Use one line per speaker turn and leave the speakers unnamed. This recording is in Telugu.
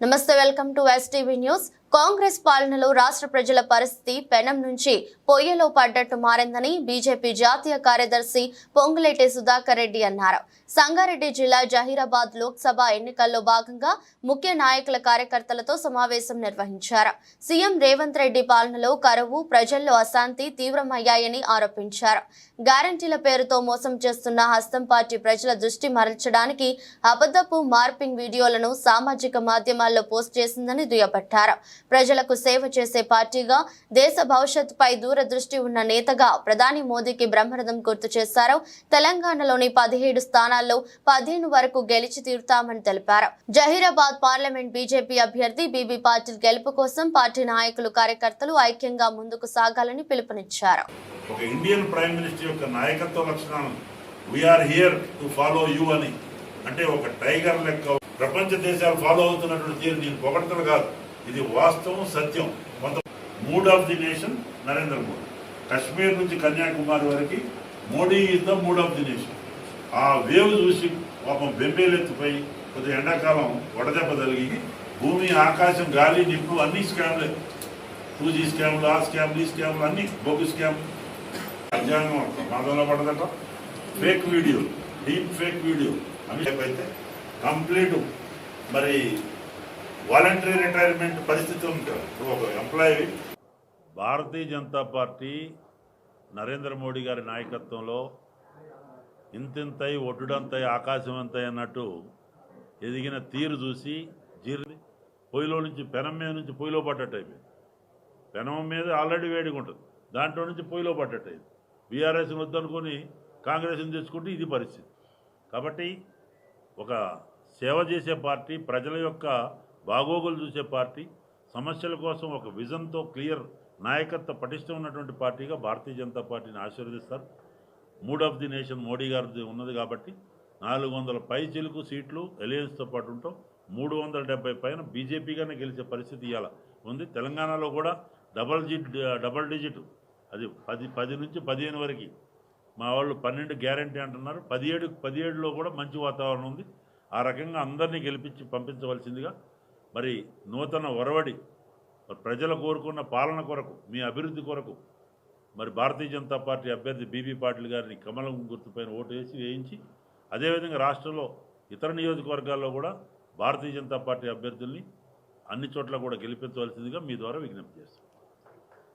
నమస్తే welcome to STV news Congress పాలనలో రాష్ట్ర ప్రజల పరిస్థితి పెనం నుంచి పొయ్యలో పడ్డట్టు మారిందని బీజేపీ జాతీయ కార్యదర్శి పొంగులేటి సుధాకర్ రెడ్డి అన్నారు. సంగారెడ్డి జిల్లా జహీరాబాద్ లోక్సభ ఎన్నికల్లో భాగంగా ముఖ్య నాయకుల కార్యకర్తలతో సమావేశం నిర్వహించారు. సీఎం రేవంత్ రెడ్డి పాలనలో కరువు ప్రజల్లో అశాంతి తీవ్రమయ్యాయని ఆరోపించారు. గ్యారంటీల పేరుతో మోసం చేస్తున్న హస్తం పార్టీ ప్రజల దృష్టి మరల్చడానికి అబద్ధపు మార్పింగ్ వీడియోలను సామాజిక మాధ్యమాల్లో పోస్ట్ చేసిందని దుయ్యబట్టారు. ప్రజలకు సేవ చేసే పార్టీగా దేశ భవిష్యత్తుపై దూరదృష్టి ఉన్న నేతగా ప్రధాని మోదీకి బ్రహ్మరథం గుర్తు చేశారు. తెలంగాణలోని పదిహేడు స్థానాల్లో పదిహేను వరకు గెలిచి తీరుతామని తెలిపారు. జహీరాబాద్ పార్లమెంట్ బీజేపీ అభ్యర్థి బీబీ పాటిల్ గెలుపు కోసం పార్టీ నాయకులు కార్యకర్తలు ఐక్యంగా ముందుకు సాగాలని పిలుపునిచ్చారు.
ఒక ఇండియన్ ప్రైమ్ మినిస్టర్ యొక్క నాయకత్వ లక్షణాలను we are here to follow you అని. అంటే ఒక టైగర్ లెక్క ప్రపంచ దేశాలు ఫాలో అవుతున్నటువంటి తీరు నేను పొగడతలు కాదు. ఇది వాస్తవం సత్యం. కొంత mood of the nation Narendra Modi. Kashmir నుంచి కన్యాకుమారి వరకు Modi is the mood of the nation. ఆ వేవ్ చూసి పాపం బెంబేలెత్తిపోయి కొద్దిగా ఎండాకాలం వడదెబ్బ తగిలి భూమి ఆకాశం గాలి నిప్పు అన్ని స్కామ్లే. టూ జీ స్కామ్లు ఆ స్కామ్లు ఈ స్కామ్లు అన్ని బొగ్గు స్కామ్. రాజ్యాంగం ప్రమాదంలో పడదట fake video deep fake video అని చెప్పైతే కంప్లీట్. మరి వాలంటరీ రిటైర్మెంట్ పరిస్థితి ఉంది ఒక ఎంప్లాయీ భారతీయ జనతా పార్టీ నరేంద్ర మోడీ గారి నాయకత్వంలో ఇంతింతై ఒడ్డుడంతై ఆకాశం ఎంతై అన్నట్టు ఎదిగిన తీరు చూసి జీర్ణి పొయ్యిలో నుంచి పెనం మీద నుంచి పొయ్యిలో పడ్డట్టు అయిపోయింది. పెనం మీద ఆల్రెడీ వేడిగా ఉంటుంది. దాంట్లో నుంచి పొయ్యిలో పడ్డట్టు అయింది. బీఆర్ఎస్ని వద్దనుకొని కాంగ్రెస్ని తెచ్చుకుంటే ఇది పరిస్థితి. కాబట్టి ఒక సేవ చేసే పార్టీ ప్రజల యొక్క బాగోగులు చూసే పార్టీ సమస్యల కోసం ఒక విజన్తో క్లియర్ నాయకత్వ పటిష్టం ఉన్నటువంటి పార్టీగా భారతీయ జనతా పార్టీని ఆశీర్వదిస్తారు. Mood of the nation Modi గారిది ఉన్నది కాబట్టి నాలుగు వందల పై చిలుకు సీట్లు ఎలియన్స్తో పాటు ఉంటాం. మూడు వందల డెబ్బై పైన బీజేపీగానే గెలిచే పరిస్థితి ఇవాళ ఉంది. తెలంగాణలో కూడా డబల్ జిట్ డబల్ డిజిట్ అది పది పది నుంచి పదిహేను వరకు. మా వాళ్ళు పన్నెండు గ్యారంటీ అంటున్నారు. పదిహేడు పదిహేడులో కూడా మంచి వాతావరణం ఉంది. ఆ రకంగా అందరినీ గెలిపించి పంపించవలసిందిగా మరి నూతన ఒరవడి ప్రజలు కోరుకున్న పాలన కొరకు మీ అభివృద్ధి కొరకు మరి భారతీయ జనతా పార్టీ అభ్యర్థి బీబీ పాటిల్ గారిని కమలం గుర్తుపైన ఓటు వేసి వేయించి అదేవిధంగా రాష్ట్రంలో ఇతర నియోజకవర్గాల్లో కూడా భారతీయ జనతా పార్టీ అభ్యర్థుల్ని అన్ని చోట్ల కూడా గెలిపించవలసిందిగా మీ ద్వారా విజ్ఞప్తి చేస్తాం